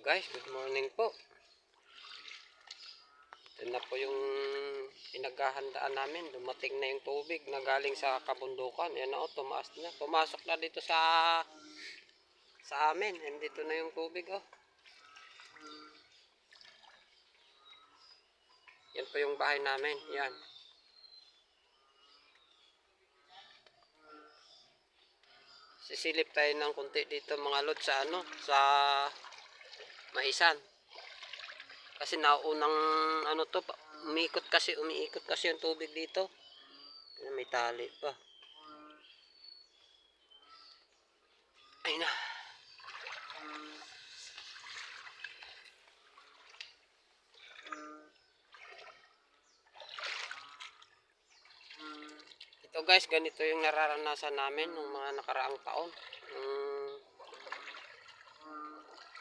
guys, good morning po. Ito na po yung pinaghahandaan namin. Dumating na yung tubig na galing sa kabundukan. Yan o, tumaas na. Pumasok na dito sa sa amin. Nandito na yung tubig oh. Yan po yung bahay namin. Yan. Sisilip tayo ng kunti dito mga lod sa ano, sa maisan. Kasi naunang ano to, umiikot kasi, umiikot kasi yung tubig dito. May tali pa. Ay na. Ito guys, ganito yung nararanasan namin nung mga nakaraang taon. Yung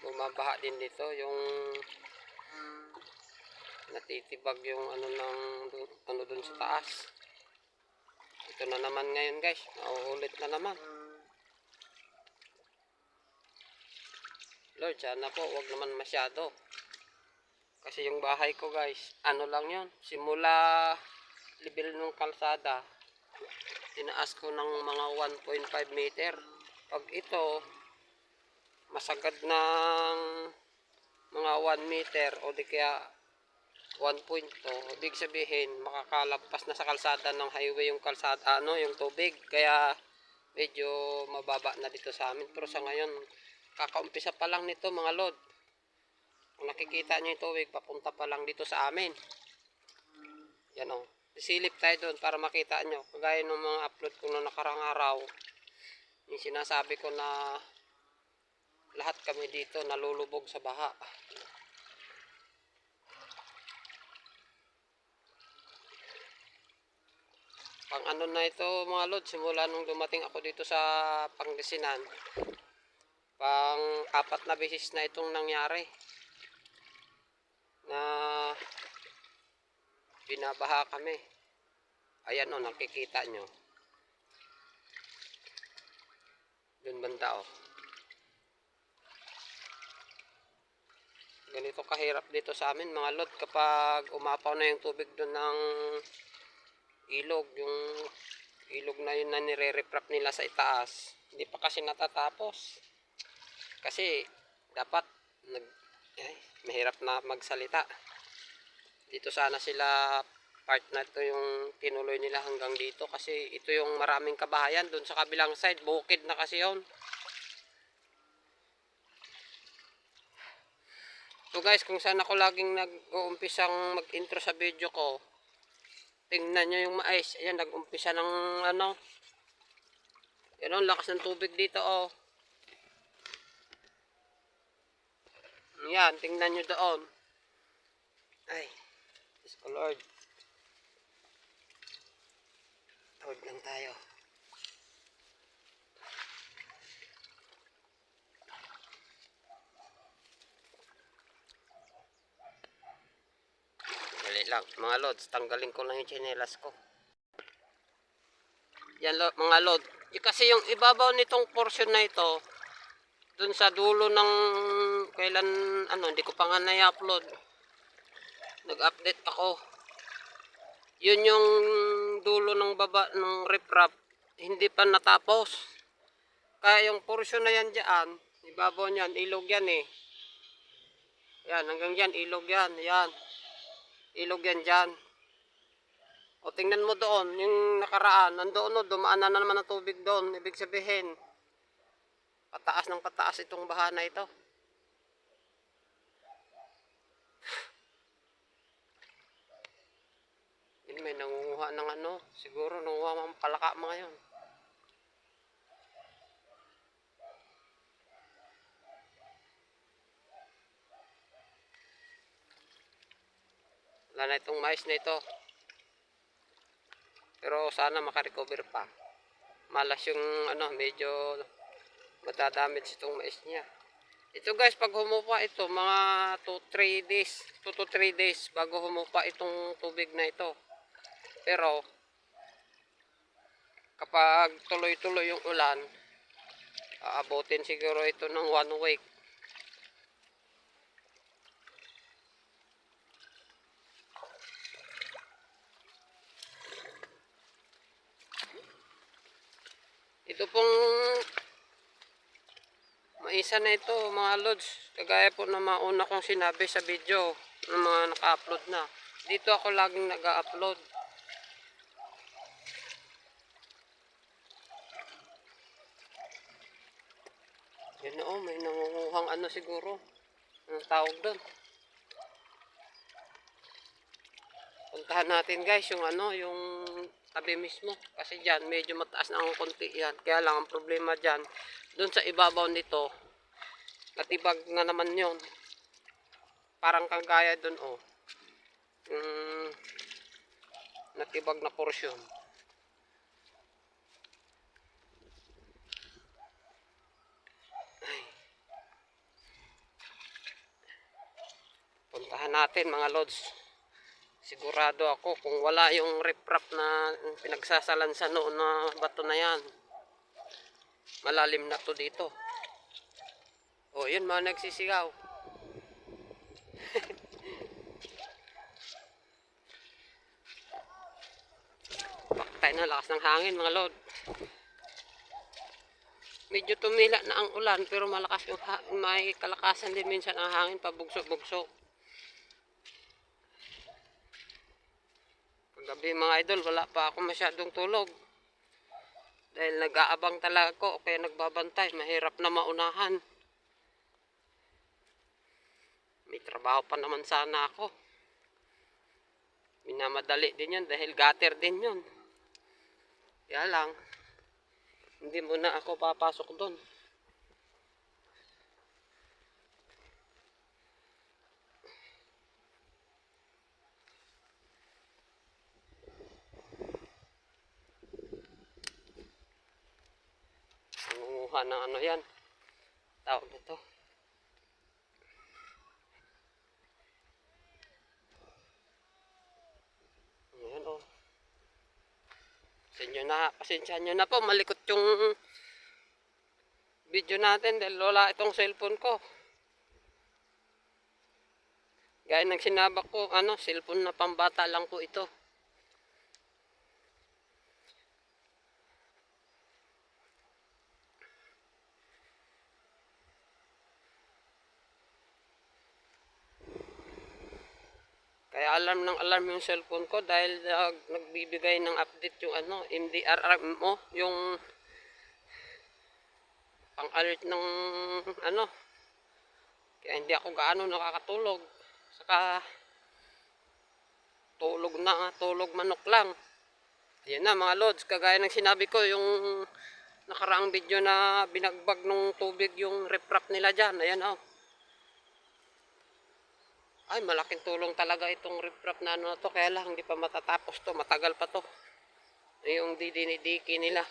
bumabaha din dito yung natitibag yung ano ng ano dun sa taas. Ito na naman ngayon guys, nauulit na naman. Lord, sana po, wag naman masyado. Kasi yung bahay ko guys, ano lang yon simula level ng kalsada, tinaas ko ng mga 1.5 meter. Pag ito, masagad ng mga 1 meter o di kaya 1.2, ibig sabihin makakalagpas na sa kalsada ng highway yung kalsada, ano, yung tubig. Kaya medyo mababa na dito sa amin. Pero sa ngayon, kakaumpisa pa lang nito mga lod. Kung nakikita nyo yung tubig, papunta pa lang dito sa amin. Yan o. Isilip tayo doon para makita nyo. Kagaya ng mga upload ko na nakarang araw. Yung sinasabi ko na lahat kami dito nalulubog sa baha. Pang ano na ito mga lod, simula nung dumating ako dito sa Pangasinan. Pang apat na beses na itong nangyari. Na binabaha kami. Ayan o, nakikita nyo. Doon banda o. Ganito kahirap dito sa amin mga lot kapag umapaw na yung tubig doon ng ilog. Yung ilog na yun na nire-reprap nila sa itaas. Hindi pa kasi natatapos. Kasi dapat nag, ay, mahirap na magsalita dito sana sila part na ito yung tinuloy nila hanggang dito kasi ito yung maraming kabahayan doon sa kabilang side bukid na kasi yon so guys kung saan ako laging nag-uumpisang mag-intro sa video ko tingnan nyo yung mais ayan nag-umpisa ng ano yan ang lakas ng tubig dito oh yan tingnan nyo doon ay Diyos ko Lord. Tawad lang tayo. Dali lang. Mga lods, tanggalin ko lang yung chinelas ko. Yan lo, mga lod. Yung kasi yung ibabaw nitong portion na ito, dun sa dulo ng kailan, ano, hindi ko pa nga na-upload nag-update ako. Yun yung dulo ng baba ng riprap, hindi pa natapos. Kaya yung portion na yan dyan, ibabaw niyan, ilog yan eh. Yan, hanggang yan, ilog yan, yan. Ilog yan dyan. O tingnan mo doon, yung nakaraan, nandoon no, dumaan na naman ang tubig doon. Ibig sabihin, pataas ng pataas itong baha na ito. Yun, may nangunguha ng ano. Siguro nangunguha mga palaka mga yun. Wala na itong mais na ito. Pero sana makarecover pa. Malas yung ano, medyo matadamage itong mais niya. Ito guys, pag humupa ito, mga 2-3 days, 2 to 3 days bago humupa itong tubig na ito. Pero, kapag tuloy-tuloy yung ulan, aabutin siguro ito ng one week. Pong maisa na ito mga lods. Kagaya po na mauna kong sinabi sa video ng mga naka-upload na. Dito ako laging nag-upload. Yun na oh, may nangunguhang ano siguro. Anong tawag doon? Puntahan natin guys yung ano, yung tabi mismo. Kasi dyan, medyo mataas na ang konti yan. Kaya lang ang problema dyan, doon sa ibabaw nito, natibag na naman yon Parang kagaya doon oh. Yung natibag na porsyon. Puntahan natin mga lods. Sigurado ako kung wala yung riprap na pinagsasalansan noon na bato na yan. Malalim na to dito. O yun mga nagsisigaw. Paktay na lakas ng hangin mga lod. Medyo tumila na ang ulan pero malakas yung may kalakasan din minsan ang hangin pabugso-bugso. Kagabi mga idol, wala pa ako masyadong tulog. Dahil nag-aabang talaga ako kaya nagbabantay, mahirap na maunahan. May trabaho pa naman sana ako. Minamadali din yun dahil gutter din yun. Kaya lang, hindi muna ako papasok doon. Nangunguha ng ano yan. Tawag nito. Ayan o. Pasensya na, pasensya nyo na po. Malikot yung video natin dahil wala itong cellphone ko. Gaya ng sinabak ko, ano, cellphone na pambata lang po ito. Kaya alarm ng alarm yung cellphone ko dahil uh, nagbibigay ng update yung ano, MDRRMO, yung pang-alert ng ano. Kaya hindi ako gaano nakakatulog. Saka tulog na, tulog manok lang. Ayan na mga lods, kagaya ng sinabi ko yung nakaraang video na binagbag ng tubig yung riprap nila dyan. Ayan oh. Ay, malaking tulong talaga itong riprap na ano na to. Kaya lang, hindi pa matatapos to. Matagal pa to. Yung didinidiki nila.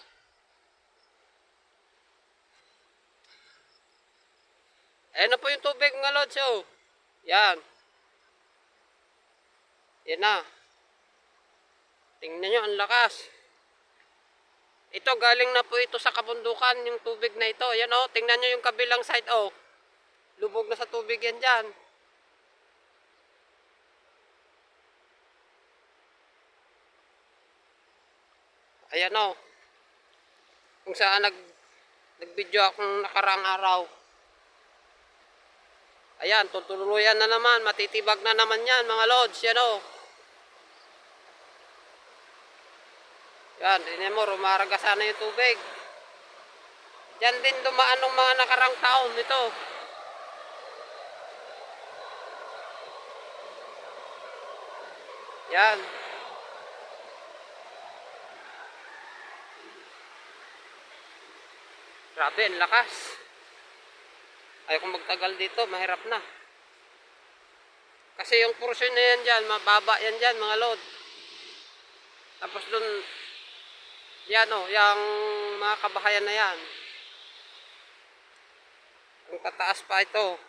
Ayan na po yung tubig mga lods, oh. Yan. Yan na. Tingnan nyo, ang lakas. Ito, galing na po ito sa kabundukan, yung tubig na ito. Yan, oh. Tingnan nyo yung kabilang side, oh. Lubog na sa tubig yan dyan. Ayan o. Kung saan nag nag-video akong nakarang araw. Ayan, tutuluyan na naman. Matitibag na naman yan, mga lods. Yan o. Yan, tingnan mo, rumaragasa na yung tubig. Yan din dumaan ng mga nakarang taon nito. Yan. Grabe, ang lakas. Ayaw kong magtagal dito, mahirap na. Kasi yung portion na yan dyan, mababa yan dyan, mga load. Tapos dun, yan o, yung mga kabahayan na yan. Ang tataas pa ito.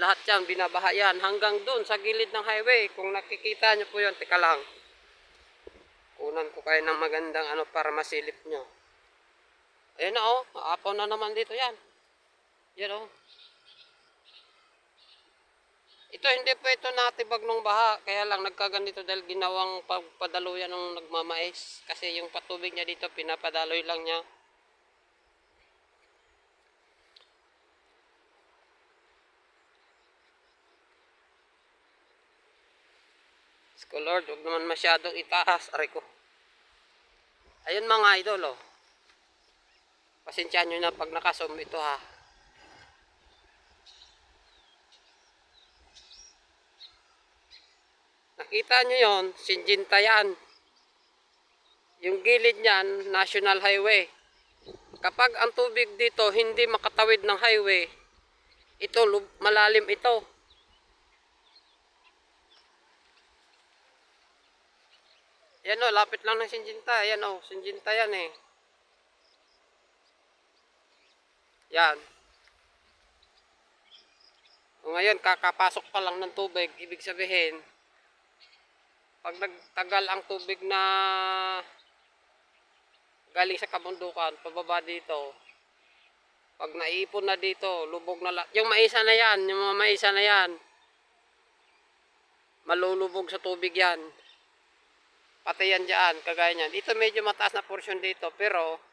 Lahat yan, binabaha yan. Hanggang dun, sa gilid ng highway. Kung nakikita nyo po yun, teka lang. Kunan ko kayo ng magandang ano para masilip nyo. Eh, Ayan na oh, apaw na naman dito yan. Yan oh. Ito hindi po ito natibag nung baha, kaya lang nagkaganito dahil ginawang pagpadaluyan ng nagmamais. Kasi yung patubig niya dito, pinapadaloy lang niya. Ko Lord, huwag naman masyadong itaas. Aray ko. Ayun mga idol, oh. Pasensyahan nyo na pag nakasum ito, ha. Nakita nyo yon, Sinjinta yan. Yung gilid niyan, National Highway. Kapag ang tubig dito hindi makatawid ng highway, ito malalim ito. Yan o, lapit lang ng Sinjinta. Yan o, Sinjinta yan eh. Yan. O ngayon, kakapasok pa lang ng tubig. Ibig sabihin, pag nagtagal ang tubig na galing sa kabundukan, pababa dito, pag naipon na dito, lubog na lahat. Yung maisa na yan, yung mga maisa na yan, malulubog sa tubig yan. Pati yan dyan, kagaya niyan. Dito medyo mataas na portion dito, pero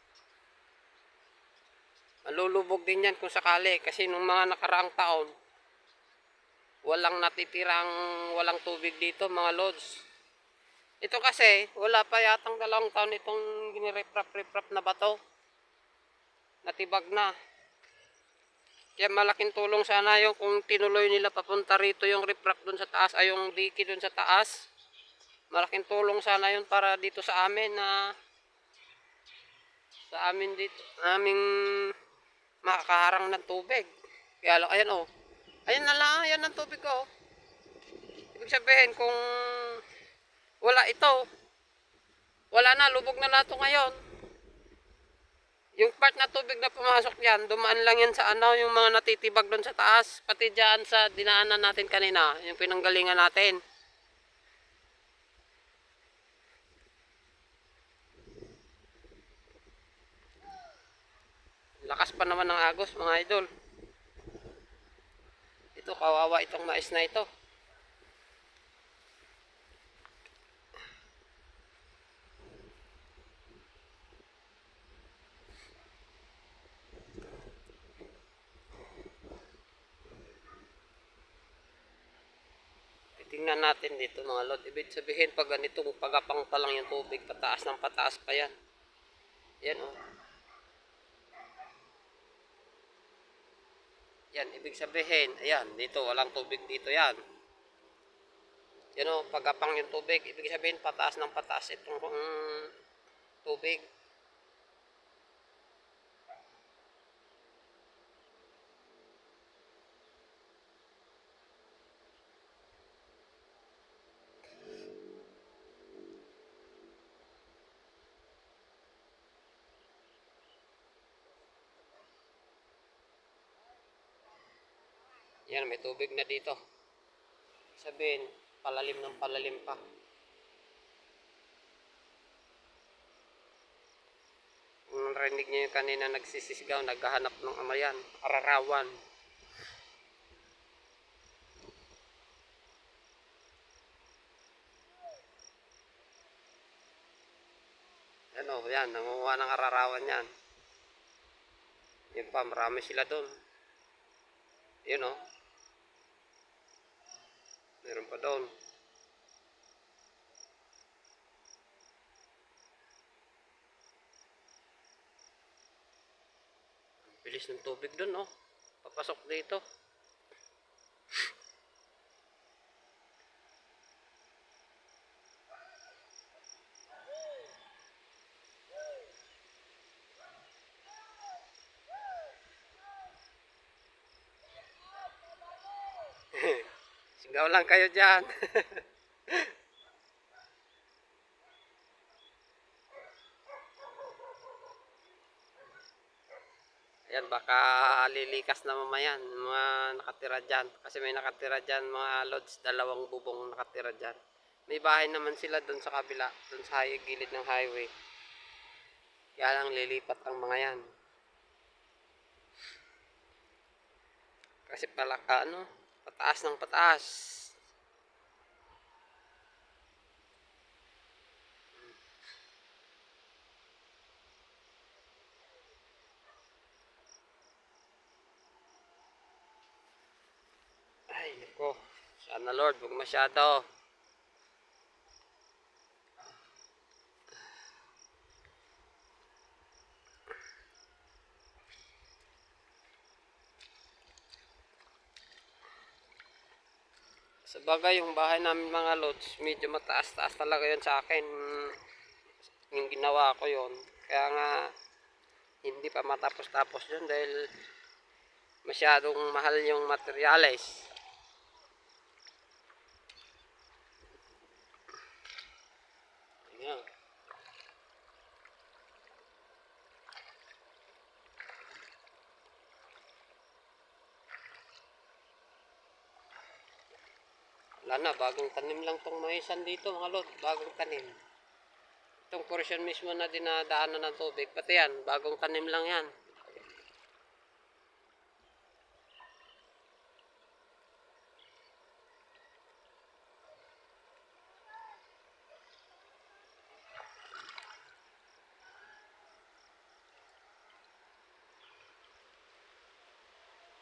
malulubog din yan kung sakali. Kasi nung mga nakaraang taon, walang natitirang walang tubig dito, mga lods. Ito kasi, wala pa yatang dalawang taon itong giniriprap-riprap na bato. Natibag na. Kaya malaking tulong sana yung kung tinuloy nila papunta rito yung riprap dun sa taas ay yung diki dun sa taas. Malaking tulong sana yun para dito sa amin na sa amin dito, aming makakaharang ng tubig. Kaya lang, ayan oh. Ayan na lang, ayan ang tubig ko. oh. Ibig sabihin kung wala ito, wala na, lubog na lahat to ngayon. Yung part na tubig na pumasok yan, dumaan lang yan sa ano, yung mga natitibag doon sa taas. Pati dyan sa dinaanan natin kanina, yung pinanggalingan natin. Lakas pa naman ng agos mga idol. Ito kawawa itong mais na ito. Tingnan natin dito mga lord. Ibig sabihin pag ganitong pagapang pa yung tubig, pataas ng pataas pa yan. Yan oh. Yan, ibig sabihin, ayan, dito, walang tubig dito yan. Yan o, pagapang yung tubig, ibig sabihin, pataas ng pataas itong mm, tubig. Yan, may tubig na dito. Sabihin, palalim ng palalim pa. Narinig niyo yung kanina nagsisisigaw, naghahanap ng amayan, ararawan. Ano, yan, nangunguha ng ararawan yan. Yun pa, marami sila doon. Yun o. Meron pa doon. Ang Bilis ng tubig doon oh. Papasok dito. Sigaw lang kayo dyan. Ayan, baka lilikas na mamayan, mga nakatira dyan. Kasi may nakatira dyan, mga lods, dalawang bubong nakatira dyan. May bahay naman sila doon sa kabila, doon sa gilid ng highway. Kaya lang lilipat ang mga yan. Kasi pala, ano, pataas ng pataas. Ay, nako. Sana Lord, huwag masyado. Sa bagay, yung bahay namin mga lods, medyo mataas-taas talaga yun sa akin. Yung ginawa ko yun. Kaya nga, hindi pa matapos-tapos yun dahil masyadong mahal yung materials. Ayan. Wala na, bagong tanim lang tong maisan dito mga lod, bagong tanim. Itong portion mismo na dinadaanan ng tubig, pati yan, bagong tanim lang yan.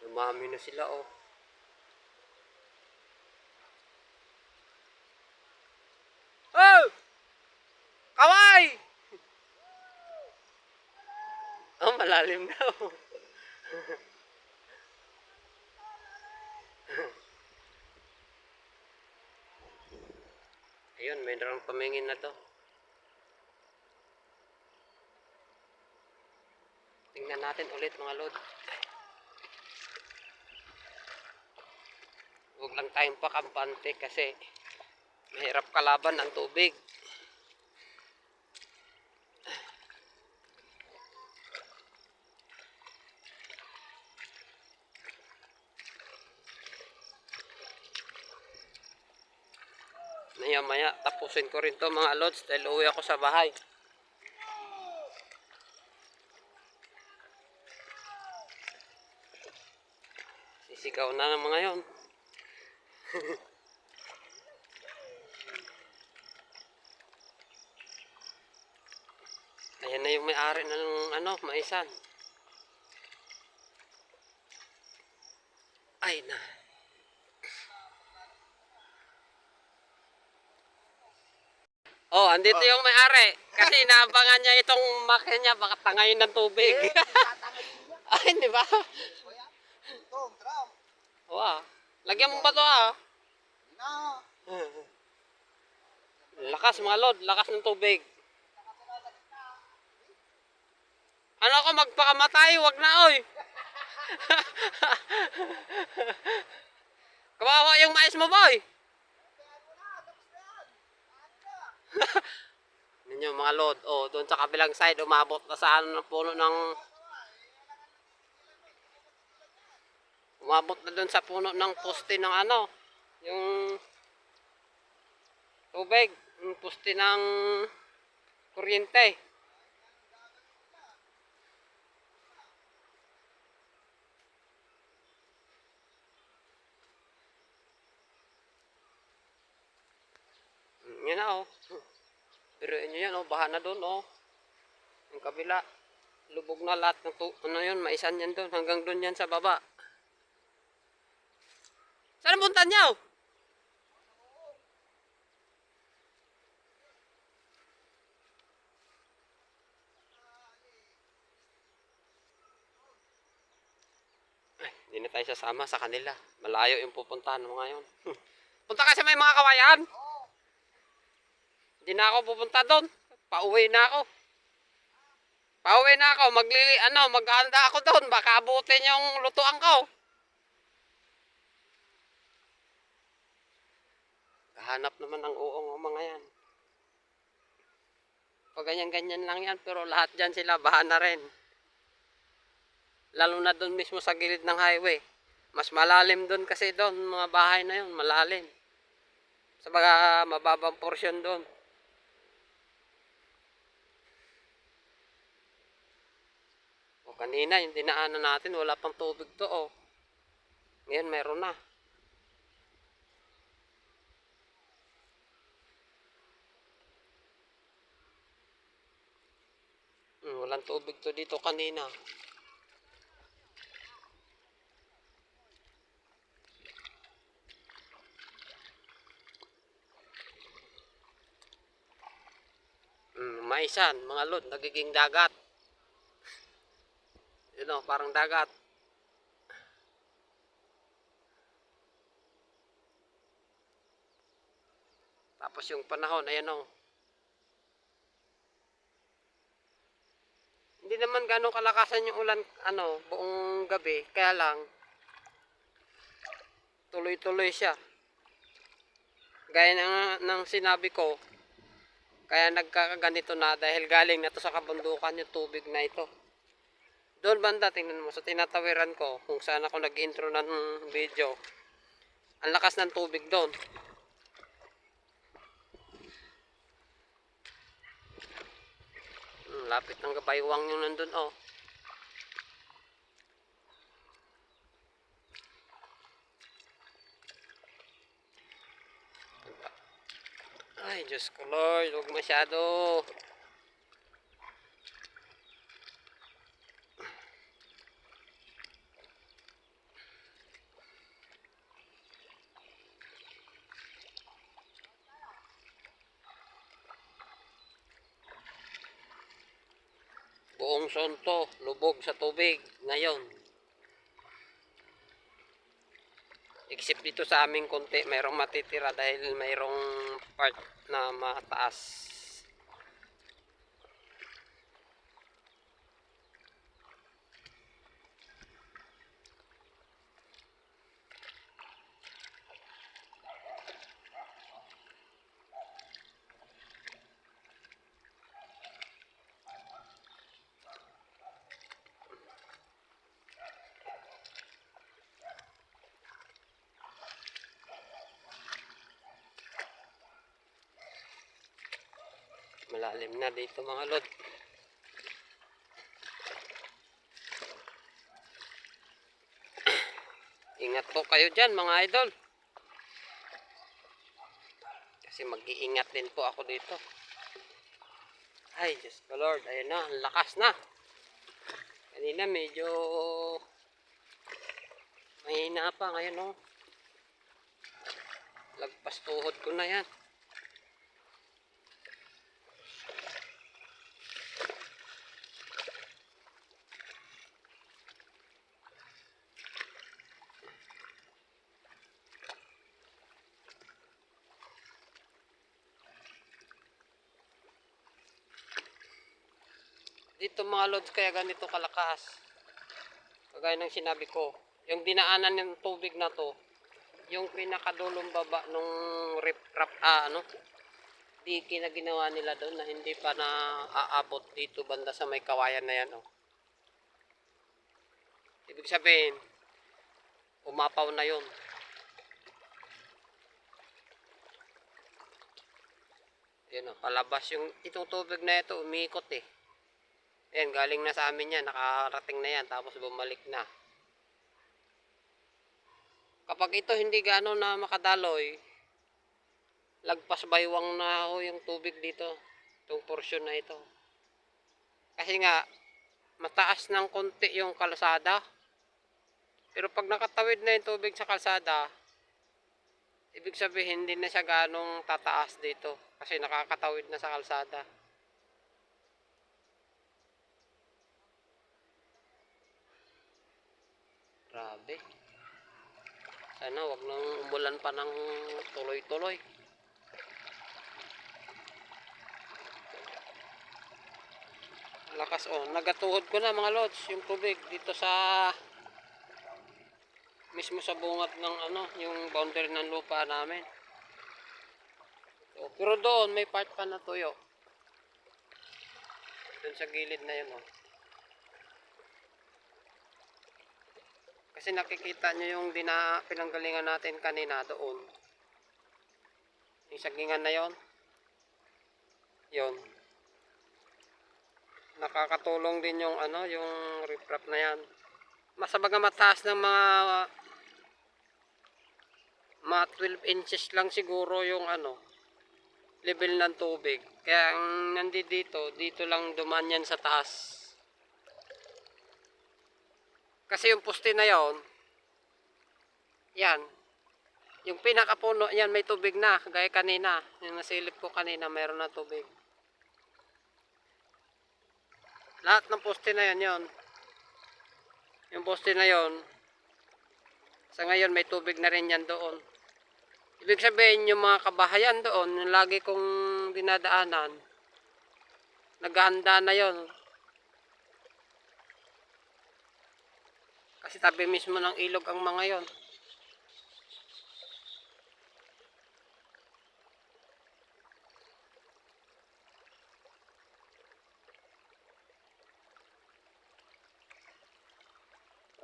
Lumami na sila. Oh! Kaway! Oh, malalim daw. Ayun, may darang pamingin na to. Tingnan natin ulit mga lod. Huwag lang tayong pakampante kasi mahirap kalaban ang tubig. Maya tapusin ko rin to mga lods dahil uwi ako sa bahay. Sisigaw na ng mga yon. Ayan na yung may-ari ng ano, maisan. Ay na. Oh, andito yung may-ari. Kasi inaabangan niya itong makina niya, baka tangayin ng tubig. Ay, di ba? Ito. Wow. Lagyan mo ba to ah? Na. Lakas mga lord, lakas ng tubig. Ano ako magpakamatay, wag na oy. Kawawa yung mais mo boy. Ninyo mga lord, oh, doon sa kabilang side umabot na sa ano ng puno ng Umabot na doon sa puno ng poste ng ano, yung tubig, yung poste ng kuryente. Mm, na oh. Pero inyo yan oh, baha na doon oh. Yung kabila, lubog na lahat ng tu- ano yun, maisan yan doon, hanggang doon yan sa baba. Saan punta niyo? Ay, hindi na tayo sasama sa kanila. Malayo yung pupuntahan mo ngayon. Punta kasi may mga kawayan. Hindi na ako pupunta doon. Pauwi na ako. Pauwi na ako. Maglili, ano, maghahanda ako doon. Baka abutin yung lutuan ko. Hanap naman ng uong ang mga yan. Pag ganyan-ganyan lang yan, pero lahat dyan sila baha na rin. Lalo na doon mismo sa gilid ng highway. Mas malalim doon kasi doon, mga bahay na yun, malalim. Sa mga mababang porsyon doon. O kanina, yung dinaanan natin, wala pang tubig to, oh. Ngayon, meron na. Hmm, walang tubig to dito kanina. Hmm, maisan, mga lod, nagiging dagat. Yun o, parang dagat. Tapos yung panahon, ayan o. Hindi naman ganong kalakasan yung ulan, ano, buong gabi. Kaya lang, tuloy-tuloy siya. Gaya ng, ng sinabi ko, kaya nagkakaganito na dahil galing na to sa kabundukan yung tubig na ito. Doon banda, tingnan mo, sa tinatawiran ko, kung saan ako nag-intro ng video, ang lakas ng tubig doon. Hmm, lapit ng gabaywang yung nandun, oh. Ay, Diyos ko Lord, huwag masyado. Buong sonto, lubog sa tubig ngayon. Except dito sa aming konti, mayroong matitira dahil mayroong part na mataas. Malalim na dito mga lod. Ingat po kayo dyan mga idol. Kasi mag-iingat din po ako dito. Ay, Diyos ko Lord. Ayun na, ang lakas na. Kanina medyo mahina pa. Ngayon oh. Lagpas tuhod ko na yan. dito mga lods kaya ganito kalakas. Kagaya ng sinabi ko yung dinaanan ng tubig na to yung pinakadulong baba nung rip rap ah, ano diki na ginawa nila doon na hindi pa na aabot dito banda sa may kawayan na yan oh. ibig sabihin umapaw na yon yun oh, palabas yung itong tubig na ito umiikot eh Ayan, galing na sa amin yan. Nakarating na yan. Tapos bumalik na. Kapag ito hindi gano'n na makadaloy, lagpas baywang na ho yung tubig dito. Itong portion na ito. Kasi nga, mataas ng konti yung kalsada. Pero pag nakatawid na yung tubig sa kalsada, ibig sabihin hindi na siya ganong tataas dito. Kasi nakakatawid na sa kalsada. Grabe. Sana wag nang umulan pa ng tuloy-tuloy. Lakas oh, nagatuhod ko na mga lods yung tubig dito sa mismo sa bungat ng ano, yung boundary ng lupa namin. So, pero doon may part pa na tuyo. Doon sa gilid na yun oh. Kasi nakikita nyo yung dina, pinanggalingan natin kanina doon. Yung sagingan na yon. Yon. Nakakatulong din yung ano, yung riprap na yan. Masabaga mataas ng mga mga 12 inches lang siguro yung ano level ng tubig. Kaya ang nandi dito, dito lang duman yan sa taas. Kasi yung poste na yon, yan, yung pinakapuno, yan may tubig na, gaya kanina. Yung nasilip ko kanina, mayroon na tubig. Lahat ng poste na yan, yon. Yung poste na yon, sa ngayon may tubig na rin yan doon. Ibig sabihin yung mga kabahayan doon, yung lagi kong dinadaanan, naghahanda na yon. Kasi tabi mismo ng ilog ang mga yon.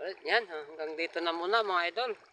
Alright, yan. Hanggang dito na muna mga idol.